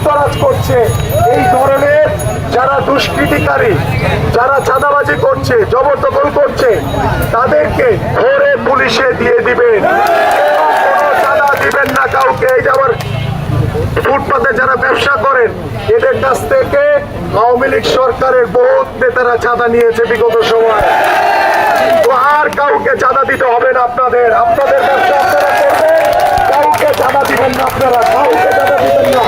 লুটতরাজ করছে। এই ধরনের যারা দুষ্কৃতিকারী, যারা চাঁদাবাজি করছে, জবরদখল করছে, তাদেরকে ধরে পুলিশে দিয়ে দিবেন। চাঁদা দিবেন না কাউকে। এই যে আমার ফুটপাতে যারা ব্যবসা করেন, এদের কাছ থেকে আওয়ামী লীগ সরকারের বহুত নেতারা চাঁদা নিয়েছে বিগত সময়। তো আর কাউকে চাঁদা দিতে হবে না আপনাদের। আপনাদের ব্যবসা আপনারা করবেন, কাউকে চাঁদা দিবেন না আপনারা। কাউকে চাঁদা দিবেন না।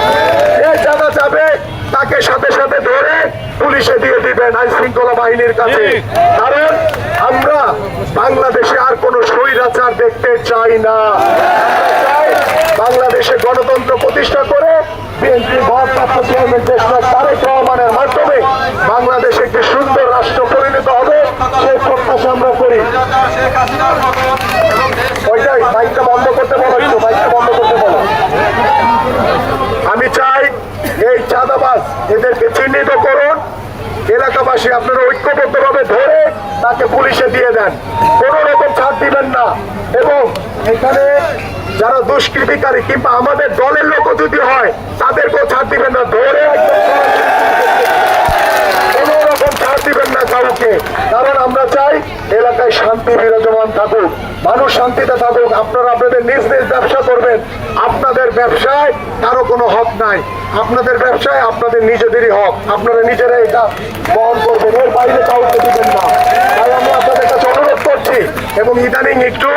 তাকে সাথে সাথে ধরে পুলিশে দিয়ে দিবেন আইন শৃঙ্খলা বাহিনীর কাছে। কারণ আমরা বাংলাদেশে আর কোনো স্বৈরাচার দেখতে চাই না। বাংলাদেশে গণতন্ত্র প্রতিষ্ঠা করে বিএনপি ভারপ্রাপ্ত চেয়ারম্যান দেশনাথ তারেক রহমানের মাধ্যমে বাংলাদেশ একটি সুন্দর রাষ্ট্র পরিণত হবে সেই প্রত্যাশা আমরা করি ওইটাই মাইকটা বন্ধ করতে বলো একটু মাইকটা বন্ধ করতে বলো আমি চাই এই চাঁদাবাজ এদেরকে চিহ্নিত করুন এলাকাবাসী আপনারা ঐক্যবদ্ধভাবে ধরে তাকে পুলিশে দিয়ে দেন। কোন রকম ছাড় দিবেন না। এবং এখানে যারা দুষ্কৃতিকারী কিংবা আমাদের দলের লোক যদি হয়, তাদেরকেও ছাড় দিবেন না। ধরে একদম কোনো রকম ছাড় দিবেন কাউকে কারণ আমরা চাই এলাকায় শান্তি বিরাজমান থাকুক। মানুষ শান্তিতে থাকুক। আপনারা আপনাদের নিজ নিজ ব্যবসা করবেন। আপনাদের ব্যবসায় কারও কোনো হক নাই। আপনাদের ব্যবসায় আপনাদের নিজেদেরই হক। আপনারা নিজেরা এটা বহন করবেন। এর বাইরে কাউকে দিবেন না। তাই আমি আপনাদের কাছে অনুরোধ করছি এবং ইদানিং একটু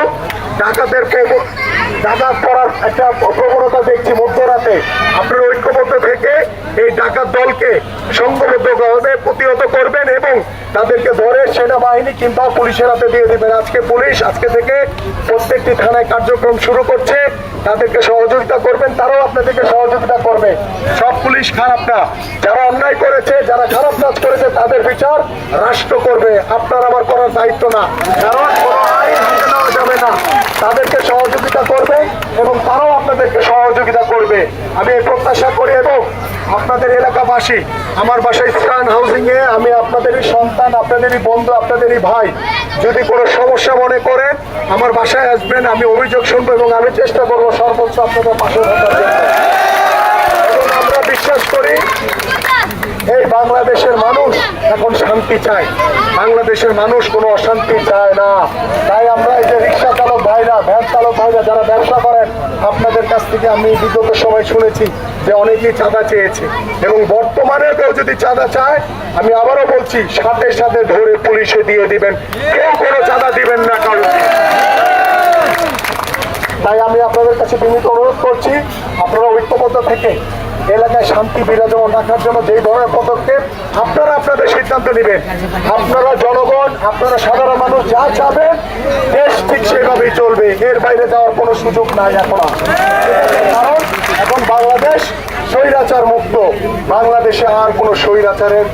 ডাকাতের ডাকাত করার একটা প্রবণতা দেখছি মধ্যরাতে। আপনারা ঐক্যবদ্ধ থেকে ডাকাত দলকে সংঘবদ্ধভাবে প্রতিহত করবেন এবং তাদেরকে ধরে সেনাবাহিনী কিংবা পুলিশের হাতে দিয়ে দেবেন। আজকে পুলিশ আজকে থেকে প্রত্যেকটি থানায় কার্যক্রম শুরু করছে। তাদেরকে সহযোগিতা করবেন, তারাও আপনাদেরকে সহযোগিতা করবে। সব পুলিশ খারাপ না। যারা অন্যায় করেছে, যারা খারাপ কাজ করেছে, তাদের বিচার রাষ্ট্র করবে। আপনার আমার করার দায়িত্ব না। কারণ কোনো আইন হাতে নেওয়া যাবে না। তাদেরকে সহযোগিতা করবে এবং তারাও আপনাদেরকে সহযোগিতা করবে। আমি এই প্রত্যাশা করি এবং আপনাদের এলাকাবাসী, আমার বাসায় স্টান হাউজিং এ আমি আপনাদেরই সন্তান, আপনাদেরই বন্ধু, আপনাদেরই ভাই, যদি কোনো সমস্যা মনে করেন, আমার বাসায় আসবেন, আমি অভিযোগ শুনব এবং আমি চেষ্টা করব সর্বোচ্চ আপনাদের পাশে এবং আমরা বিশ্বাস করি এই বাংলাদেশের মানুষ এখন শান্তি চায়। বাংলাদেশের মানুষ কোনো অশান্তি চায় না। তাই আমরা এই যে রিক্সা চালক ভাইরা, ভ্যান চালক ভাইরা যারা ব্যবসা করেন, আপনাদের কাছ থেকে আমি বিগত সময় শুনেছি যে অনেকেই চাঁদা চেয়েছে। এবং বর্তমানে কেউ যদি চাঁদা চায়, আমি আবারও বলছি, সাথে সাথে ধরে পুলিশে দিয়ে দিবেন। কেউ কোনো চাঁদা দিবেন না কারণ তাই আমি আপনাদের কাছে বিনীত অনুরোধ করছি, আপনারা ঐক্যবদ্ধ থেকে এলাকায় শান্তি বিরাজমান রাখার জন্য যেই ধরনের পদক্ষেপ আপনারা আপনাদের সিদ্ধান্ত নেবেন। আপনারা জনগণ, আপনারা সাধারণ মানুষ যা চাবেন, দেশ ঠিক সেভাবেই চলবে। এর বাইরে যাওয়ার কোনো সুযোগ নাই এখন। কারণ এখন বাংলাদেশ স্বৈরাচার মুক্ত। বাংলাদেশে আর কোনো স্বৈরাচারের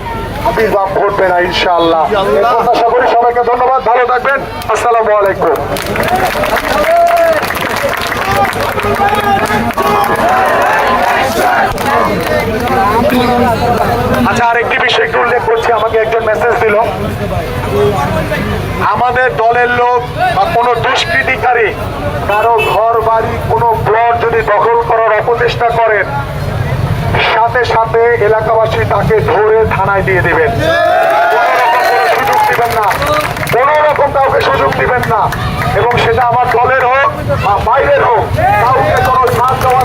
আবির্ভাব ঘটবে না, ইনশাআল্লাহ। প্রত্যাশা করি সবাইকে ধন্যবাদ। ভালো থাকবেন। আসসালামু আলাইকুম। উল্লেখ করছি, আমাকে একজন মেসেজ দিল। আমাদের দলের লোক বা কোনো দুষ্কৃতিকারী, কারও ঘর, বাড়ি, কোনো প্লট যদি দখল করার অপচেষ্টা করেন, সাথে সাথে এলাকাবাসী তাকে ধরে থানায় দিয়ে দেবেন। সুযোগ দিবেন না। কোনো রকম কাউকে সুযোগ দিবেন না। এবং সেটা আমার দলের হোক বা বাইরের হোক, কাউকে কোনো ছাড় দেওয়া